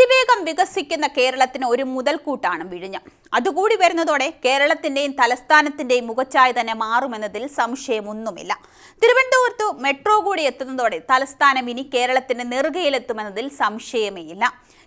അതിവേഗം വികസിക്കുന്ന കേരളത്തിന് ഒരു മുതൽക്കൂട്ടാണ് വിഴിഞ്ഞം. അതുകൂടി വരുന്നതോടെ കേരളത്തിന്റെയും തലസ്ഥാനത്തിന്റെയും മുഖച്ഛായ തന്നെ മാറുമെന്നതിൽ സംശയമൊന്നുമില്ല. തിരുവനന്തപുരത്ത് മെട്രോ കൂടി എത്തുന്നതോടെ തലസ്ഥാനം ഇനി കേരളത്തിന്റെ നെറുകയിലെത്തുമെന്നതിൽ സംശയമേയില്ല.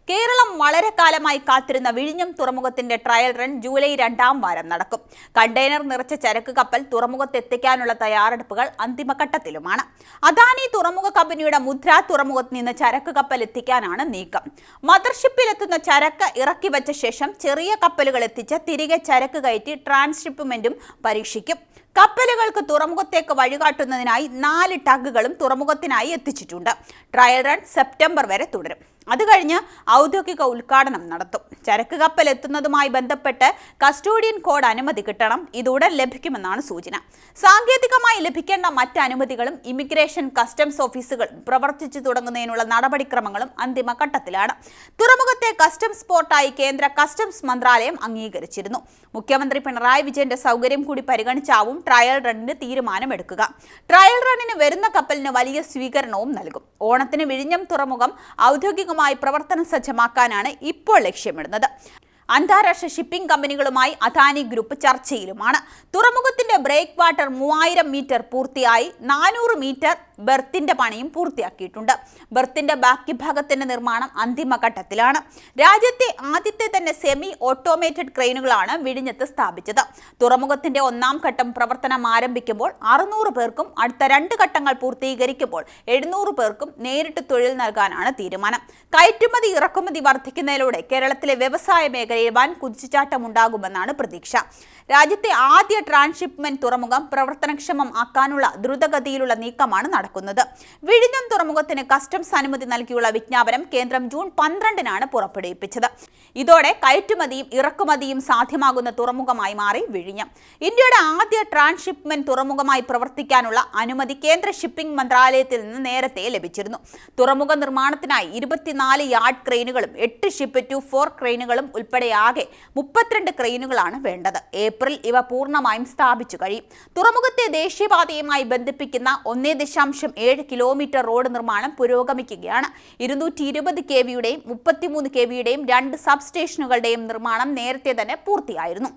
കേരളം വളരെ കാലമായി കാത്തിരുന്ന വിഴിഞ്ഞം തുറമുഖത്തിന്റെ ട്രയൽ റൺ ജൂലൈ രണ്ടാം വാരം നടക്കും. കണ്ടെയ്നർ നിറച്ച ചരക്ക് കപ്പൽ തുറമുഖത്തെത്തിക്കാനുള്ള തയ്യാറെടുപ്പുകൾ അന്തിമഘട്ടത്തിലുമാണ്. അദാനി തുറമുഖ കമ്പനിയുടെ മുദ്ര തുറമുഖത്ത് നിന്ന് ചരക്ക് കപ്പൽ എത്തിക്കാനാണ് നീക്കം. മദർഷിപ്പിലെത്തുന്ന ചരക്ക് ഇറക്കി വെച്ച ശേഷം ചെറിയ കപ്പലുകൾ എത്തിച്ച് തിരികെ ചരക്ക് കയറ്റി ട്രാൻസ്ഷിപ്പ്മെന്റും പരീക്ഷിക്കും. കപ്പലുകൾക്ക് തുറമുഖത്തേക്ക് വഴികാട്ടുന്നതിനായി നാല് ടഗുകളും തുറമുഖത്തിനായി എത്തിച്ചിട്ടുണ്ട്. ട്രയൽ റൺ സെപ്റ്റംബർ വരെ തുടരും. അത് കഴിഞ്ഞ് ഔദ്യോഗിക ഉദ്ഘാടനം നടത്തും. ചരക്ക് കപ്പൽ എത്തുന്നതുമായി ബന്ധപ്പെട്ട് കസ്റ്റോഡിയൻ കോഡ് അനുമതി കിട്ടണം. ഇതുടൻ ലഭിക്കുമെന്നാണ് സൂചന. സാങ്കേതികമായി ലഭിക്കേണ്ട മറ്റ് അനുമതികളും ഇമിഗ്രേഷൻ കസ്റ്റംസ് ഓഫീസുകൾ പ്രവർത്തിച്ചു തുടങ്ങുന്നതിനുള്ള നടപടിക്രമങ്ങളും അന്തിമഘട്ടത്തിലാണ് തുറമുഖത്തെ കസ്റ്റംസ് പോർട്ടായി കേന്ദ്ര കസ്റ്റംസ് മന്ത്രാലയം അംഗീകരിച്ചിരുന്നു. മുഖ്യമന്ത്രി പിണറായി വിജയന്റെ സൗകര്യം കൂടി പരിഗണിച്ചാവും ട്രയൽ റണ്ണിന് തീരുമാനമെടുക്കുക. ട്രയൽ റണ്ണിന് വരുന്ന കപ്പലിന് വലിയ സ്വീകരണവും നൽകും. ഓണത്തിന് വിഴിഞ്ഞം തുറമുഖം ഔദ്യോഗികമായി പ്രവർത്തന സജ്ജമാക്കാനാണ് ഇപ്പോൾ ലക്ഷ്യമിടുന്നത്. അന്താരാഷ്ട്ര ഷിപ്പിംഗ് കമ്പനികളുമായി അദാനി ഗ്രൂപ്പ് ചർച്ചയിലുമാണ്. തുറമുഖത്തിന്റെ ബ്രേക്ക് വാട്ടർ മൂവായിരം മീറ്റർ പൂർത്തിയായി നാനൂറ് മീറ്റർ ബെർത്തിന്റെ പണിയും പൂർത്തിയാക്കിയിട്ടുണ്ട്. ബർത്തിന്റെ ബാക്കി ഭാഗത്തിന്റെ നിർമ്മാണം അന്തിമഘട്ടത്തിലാണ് രാജ്യത്തെ ആദ്യത്തെ തന്നെ സെമി ഓട്ടോമേറ്റഡ് ക്രെയിനുകളാണ് വിഴിഞ്ഞത്ത് സ്ഥാപിച്ചത്. തുറമുഖത്തിന്റെ ഒന്നാം ഘട്ടം പ്രവർത്തനം ആരംഭിക്കുമ്പോൾ അറുന്നൂറ് പേർക്കും അടുത്ത രണ്ട് ഘട്ടങ്ങൾ പൂർത്തീകരിക്കുമ്പോൾ എഴുന്നൂറ് പേർക്കും നേരിട്ട് തൊഴിൽ നൽകാനാണ് തീരുമാനം. കയറ്റുമതി ഇറക്കുമതി വർദ്ധിക്കുന്നതിലൂടെ കേരളത്തിലെ വ്യവസായ മേഖലയിൽ വൻ കുതിച്ചുചാട്ടമുണ്ടാകുമെന്നാണ് പ്രതീക്ഷ. രാജ്യത്തെ ആദ്യ ട്രാൻസ്ഷിപ്മെന്റ് തുറമുഖം പ്രവർത്തനക്ഷമം ആക്കാനുള്ള ദ്രുതഗതിയിലുള്ള നീക്കമാണ് നടക്കുന്നത് വിഴിഞ്ഞം തുറമുഖത്തിന് കസ്റ്റംസ് അനുമതി നൽകിയുള്ള വിജ്ഞാപനം കേന്ദ്രം ജൂൺ പന്ത്രണ്ടിനാണ് പുറപ്പെടുവിപ്പിച്ചത്. ഇതോടെ കയറ്റുമതിയും ഇറക്കുമതിയും സാധ്യമാകുന്ന തുറമുഖമായി മാറി വിഴിഞ്ഞം. ഇന്ത്യയുടെ ആദ്യ ട്രാൻസ്ഷിപ്മെന്റ് തുറമുഖമായി പ്രവർത്തിക്കാനുള്ള അനുമതി കേന്ദ്ര ഷിപ്പിംഗ് മന്ത്രാലയത്തിൽ നിന്ന് നേരത്തെ ലഭിച്ചിരുന്നു. തുറമുഖ നിർമ്മാണത്തിനായി ഇരുപത്തിനാല് യാർഡ് ക്രെയിനുകളും എട്ട് ഷിപ്പ് ടു ഫോർ ക്രെയിനുകളും ഉൾപ്പെടെ ആകെ മുപ്പത്തിരണ്ട് ക്രെയിനുകളാണ് വേണ്ടത്. ഏപ്രിൽ ഇവ പൂർണമായും സ്ഥാപിച്ചു കഴിയും. തുറമുഖത്തെ ദേശീയപാതയുമായി ബന്ധിപ്പിക്കുന്ന ഒന്നേ ദശാംശം ഏഴ് കിലോമീറ്റർ റോഡ് നിർമ്മാണം പുരോഗമിക്കുകയാണ്. ഇരുന്നൂറ്റി ഇരുപത് കെ വിയുടെയും മുപ്പത്തിമൂന്ന് കെ വിയുടെയും രണ്ട് സബ് സ്റ്റേഷനുകളുടെയും നിർമ്മാണം നേരത്തെ തന്നെ പൂർത്തിയായിരുന്നു.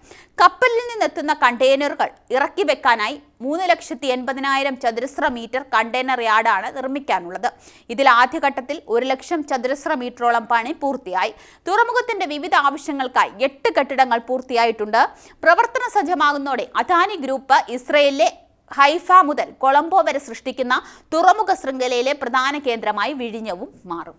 കപ്പലിൽ നിന്നെത്തുന്ന കണ്ടെയ്നറുകൾ ഇറക്കി വെക്കാനായി മൂന്ന് ലക്ഷത്തി എൺപതിനായിരം ചതുരശ്ര മീറ്റർ കണ്ടെയ്നർ യാർഡാണ് നിർമ്മിക്കാനുള്ളത്. ഇതിൽ ആദ്യഘട്ടത്തിൽ ഒരു ലക്ഷം ചതുരശ്ര മീറ്ററോളം പണി പൂർത്തിയായി. തുറമുഖത്തിന്റെ വിവിധ ആവശ്യങ്ങൾക്കായി എട്ട് കെട്ടിടങ്ങൾ പൂർത്തിയായിട്ടുണ്ട്. പ്രവർത്തന സജ്ജമാകുന്നതോടെ അദാനി ഗ്രൂപ്പ് ഇസ്രയേലിലെ ഹൈഫ മുതൽ കൊളംബോ വരെ സൃഷ്ടിക്കുന്ന തുറമുഖ ശൃംഖലയിലെ പ്രധാന കേന്ദ്രമായി വിഴിഞ്ഞവും മാറും.